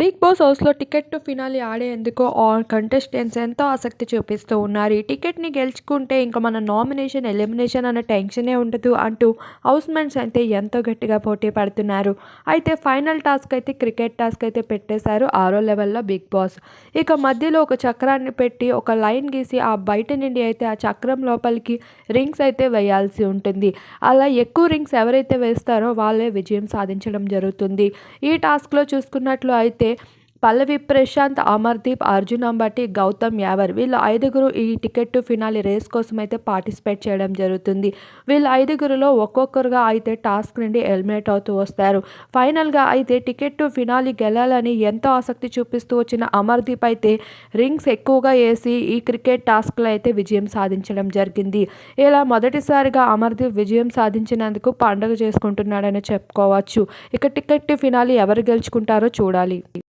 Big boss హౌస్లో ticket to finale ఆడేందుకు ఆ కంటెస్టెంట్స్ ఎంతో ఆసక్తి చూపిస్తూ ఉన్నారు. ఈ టికెట్ని గెలుచుకుంటే ఇంకా మన నామినేషన్ ఎలిమినేషన్ అనే టెన్షనే ఉండదు అంటూ హౌస్ మెన్స్ అయితే ఎంతో గట్టిగా పోటీ పడుతున్నారు. అయితే ఫైనల్ టాస్క్ అయితే క్రికెట్ టాస్క్ అయితే పెట్టేశారు ఆరో లెవెల్లో బిగ్ బాస్. ఇక మధ్యలో ఒక చక్రాన్ని పెట్టి ఒక లైన్ గీసి ఆ బయట నుండి అయితే ఆ చక్రం లోపలికి రింగ్స్ అయితే వేయాల్సి ఉంటుంది. అలా ఎక్కువ రింగ్స్ ఎవరైతే వేస్తారో వాళ్ళే విజయం సాధించడం జరుగుతుంది. ఈ టాస్క్లో చూసుకున్నట్లు అయితే అయితే పల్లవి ప్రశాంత్ అమర్దీప్ అర్జున్ అంబటి గౌతమ్ యావర్ వీళ్ళు ఐదుగురు ఈ టికెట్ టు ఫినాలి రేస్ కోసం అయితే పార్టిసిపేట్ చేయడం జరుగుతుంది. వీళ్ళు ఐదుగురులో ఒక్కొక్కరుగా అయితే టాస్క్ నుండి ఎలిమినేట్ అవుతూ వస్తారు. ఫైనల్గా అయితే టికెట్ టు ఫినాలి గెలాలని ఎంతో ఆసక్తి చూపిస్తూ వచ్చిన అమర్దీప్ అయితే రింగ్స్ ఎక్కువగా వేసి ఈ క్రికెట్ టాస్క్లో అయితే విజయం సాధించడం జరిగింది. ఇలా మొదటిసారిగా అమర్దీప్ విజయం సాధించినందుకు పండుగ చేసుకుంటున్నాడని చెప్పుకోవచ్చు. ఇక టికెట్ టు ఫినాలి ఎవరు గెలుచుకుంటారో చూడాలి.